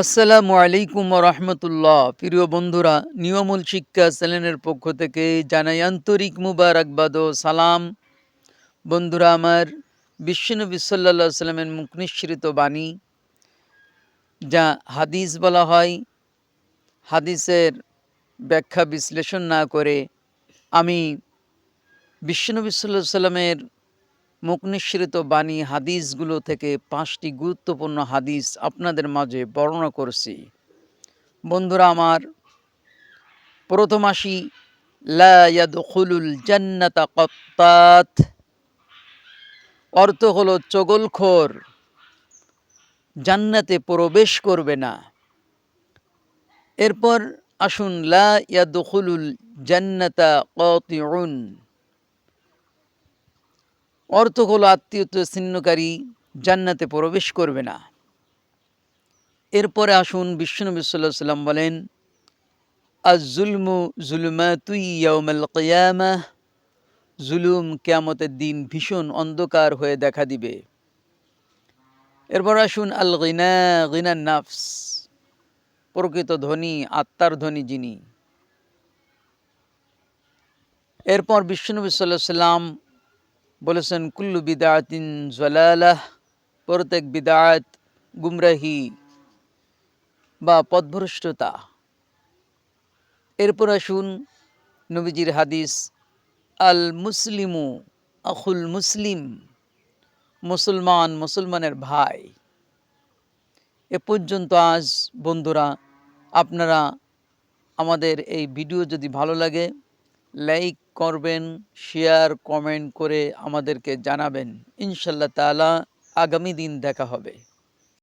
আসসালামু আলাইকুম রহমতুল্লাহ। প্রিয় বন্ধুরা, নিয়মুল শিক্ষা চ্যানেলের পক্ষ থেকে জানাই আন্তরিক মুবারকবাদ ও সালাম। বন্ধুরা, আমার বিশ্বনবী সাল্লা সাল্লামের মুখ নিঃসৃত বাণী, যা হাদিস বলা হয়। হাদিসের ব্যাখ্যা বিশ্লেষণ না করে আমি বিশ্বনবী সাল্লাহ সাল্লামের মুখ নিঃসৃত বাণী হাদিসগুলো থেকে পাঁচটি গুরুত্বপূর্ণ হাদিস আপনাদের মাঝে বর্ণনা করছি। বন্ধুরা আমার, প্রথম আসি লায়াদুল জান্নাতা কত্তাত। অর্থ হলো চগলখোর, জান্নাতে প্রবেশ করবে না। এরপর আসুন, লা ইয়াদুল জান্নাতা কতিউন। অর্থ হলো আত্মীয়তা ছিন্নকারী জান্নাতে প্রবেশ করবে না। এরপরে আসুন বিষ্ণুনবী সাল্লাহ সাল্লাম বলেন আজ জুলমু তুই ইয়াউমাল জুলুম কেয়ামতের দিন ভীষণ অন্ধকার হয়ে দেখা দিবে। এরপর আসুন আল গিনা গিনা নাফস, প্রকৃত ধনী, আত্মার ধনী যিনি। এরপর বিষ্ণুনবী সাল্লাহ সাল্লাম বলেছেন, কুল্লু বিদাতিন জলালাহ, প্রত্যেক বিদাত গুমরাহি বা পদভ্রষ্টতা এরপর আসুন নবীজির হাদিস আল মুসলিমু আখুল মুসলিম, মুসলমান মুসলমানের ভাই। এ পর্যন্ত আজ বন্ধুরা, আপনারা আমাদের এই ভিডিও যদি ভালো লাগে লাইক করবেন শেয়ার কমেন্ট করে আমাদেরকে জানাবেন। ইনশাল্লাহ তালা আগামী দিন দেখা হবে।